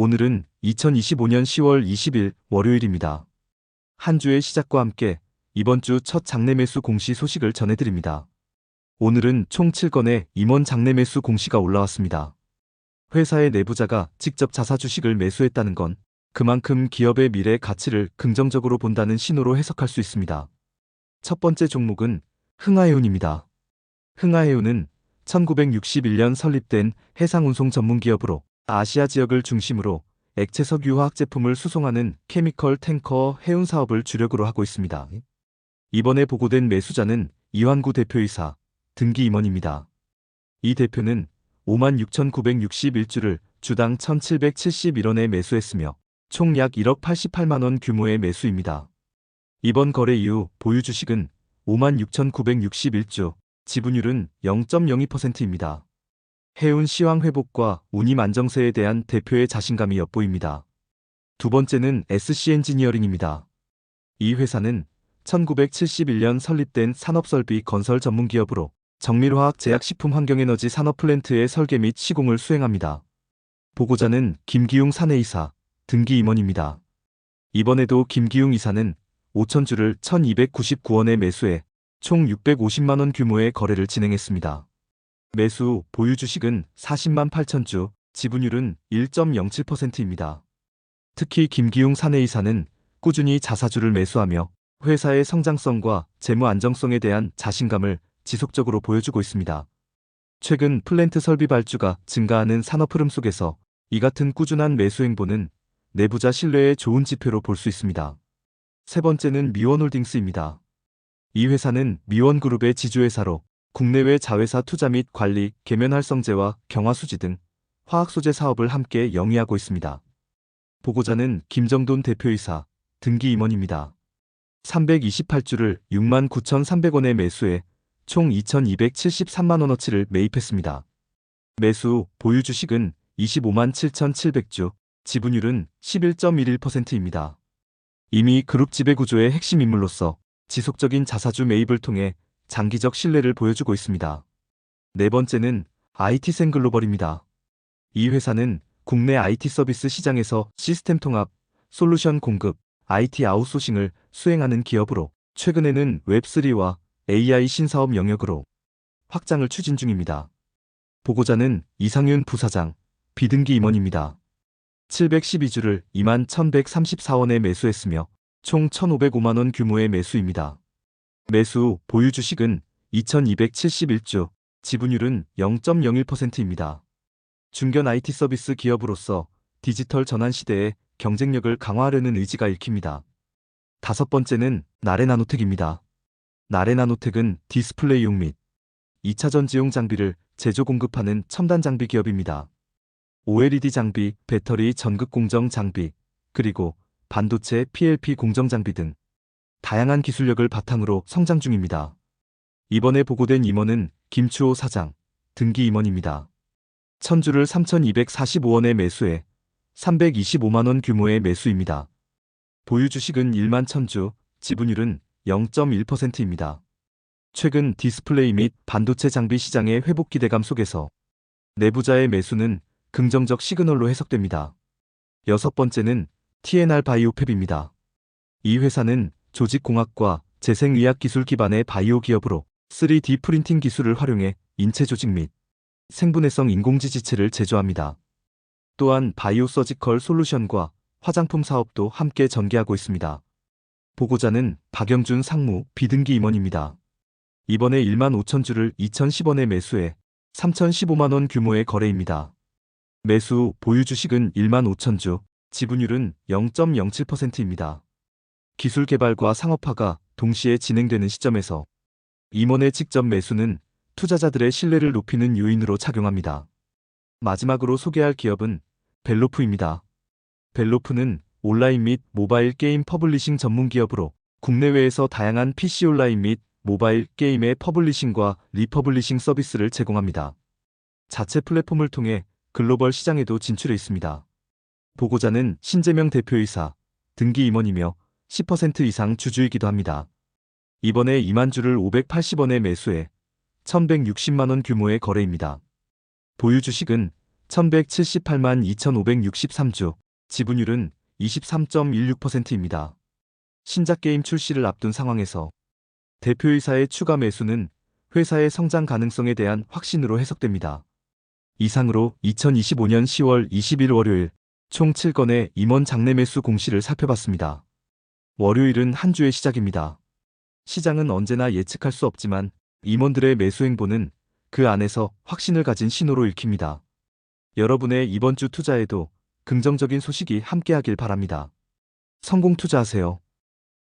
오늘은 2025년 10월 20일 월요일입니다. 한 주의 시작과 함께 이번 주 첫 장내 매수 공시 소식을 전해드립니다. 오늘은 총 7건의 임원 장내 매수 공시가 올라왔습니다. 회사의 내부자가 직접 자사 주식을 매수했다는 건 그만큼 기업의 미래 가치를 긍정적으로 본다는 신호로 해석할 수 있습니다. 첫 번째 종목은 흥하해운입니다. 흥하해운은 1961년 설립된 해상운송 전문기업으로 아시아 지역을 중심으로 액체석 유화학 제품을 수송하는 케미컬 탱커 해운 사업을 주력으로 하고 있습니다. 이번에 보고된 매수자는 이완구 대표이사, 등기 임원입니다. 이 대표는 56,961주를 주당 1,771원에 매수했으며 총 약 1억 88만 원 규모의 매수입니다. 이번 거래 이후 보유 주식은 56,961주, 지분율은 0.02%입니다. 해운 시황 회복과 운임 안정세에 대한 대표의 자신감이 엿보입니다. 두 번째는 SC 엔지니어링입니다. 이 회사는 1971년 설립된 산업설비 건설 전문기업으로 정밀화학 제약식품 환경에너지 산업 플랜트의 설계 및 시공을 수행합니다. 보고자는 김기웅 사내이사, 등기 임원입니다. 이번에도 김기웅 이사는 5천주를 1299원에 매수해 총 650만원 규모의 거래를 진행했습니다. 매수 후 보유 주식은 40만 8천 주, 지분율은 1.07%입니다. 특히 김기웅 사내 이사는 꾸준히 자사주를 매수하며 회사의 성장성과 재무 안정성에 대한 자신감을 지속적으로 보여주고 있습니다. 최근 플랜트 설비 발주가 증가하는 산업 흐름 속에서 이 같은 꾸준한 매수 행보는 내부자 신뢰의 좋은 지표로 볼 수 있습니다. 세 번째는 미원홀딩스입니다. 이 회사는 미원그룹의 지주회사로 국내외 자회사 투자 및 관리, 계면 활성제와 경화수지 등 화학소재 사업을 함께 영위하고 있습니다. 보고자는 김정돈 대표이사, 등기 임원입니다. 328주를 69,300원에 매수해 총 2,273만원어치를 매입했습니다. 매수 후 보유 주식은 25만 7,700주, 지분율은 11.11%입니다. 이미 그룹 지배 구조의 핵심 인물로서 지속적인 자사주 매입을 통해 장기적 신뢰를 보여주고 있습니다. 네 번째는 IT생 글로벌입니다. 이 회사는 국내 IT 서비스 시장에서 시스템 통합, 솔루션 공급, IT 아웃소싱을 수행하는 기업으로 최근에는 웹3와 AI 신사업 영역으로 확장을 추진 중입니다. 보고자는 이상윤 부사장, 비등기 임원입니다. 712주를 2만 1134원에 매수했으며 총 1,505만원 규모의 매수입니다. 매수 후 보유 주식은 2,271주, 지분율은 0.01%입니다. 중견 IT 서비스 기업으로서 디지털 전환 시대에 경쟁력을 강화하려는 의지가 읽힙니다. 다섯 번째는 나레나노텍입니다. 나레나노텍은 디스플레이용 및 2차 전지용 장비를 제조 공급하는 첨단 장비 기업입니다. OLED 장비, 배터리 전극 공정 장비, 그리고 반도체 PLP 공정 장비 등 다양한 기술력을 바탕으로 성장 중입니다. 이번에 보고된 임원은 김추호 사장, 등기 임원입니다. 천주를 3,245원에 매수해 325만원 규모의 매수입니다. 보유 주식은 1만 천주, 지분율은 0.1%입니다. 최근 디스플레이 및 반도체 장비 시장의 회복 기대감 속에서 내부자의 매수는 긍정적 시그널로 해석됩니다. 여섯 번째는 TNR 바이오팹입니다. 이 회사는 조직공학과 재생의학 기술 기반의 바이오 기업으로 3D 프린팅 기술을 활용해 인체 조직 및 생분해성 인공지 지체를 제조합니다. 또한 바이오 서지컬 솔루션과 화장품 사업도 함께 전개하고 있습니다. 보고자는 박영준 상무 비등기 임원입니다. 이번에 1만 5천 주를 2,010원에 매수해 3,015만원 규모의 거래입니다. 매수 후 보유 주식은 1만 5천 주, 지분율은 0.07%입니다. 기술 개발과 상업화가 동시에 진행되는 시점에서 임원의 직접 매수는 투자자들의 신뢰를 높이는 요인으로 작용합니다. 마지막으로 소개할 기업은 벨로프입니다. 벨로프는 온라인 및 모바일 게임 퍼블리싱 전문 기업으로 국내외에서 다양한 PC 온라인 및 모바일 게임의 퍼블리싱과 리퍼블리싱 서비스를 제공합니다. 자체 플랫폼을 통해 글로벌 시장에도 진출해 있습니다. 보고자는 신재명 대표이사, 등기 임원이며 10% 이상 주주이기도 합니다. 이번에 2만 주를 580원에 매수해 1160만원 규모의 거래입니다. 보유 주식은 1178만 2563주, 지분율은 23.16%입니다. 신작 게임 출시를 앞둔 상황에서 대표이사의 추가 매수는 회사의 성장 가능성에 대한 확신으로 해석됩니다. 이상으로 2025년 10월 20일 월요일 총 7건의 임원 장내 매수 공시를 살펴봤습니다. 월요일은 한 주의 시작입니다. 시장은 언제나 예측할 수 없지만 임원들의 매수 행보는 그 안에서 확신을 가진 신호로 읽힙니다. 여러분의 이번 주 투자에도 긍정적인 소식이 함께하길 바랍니다. 성공 투자하세요.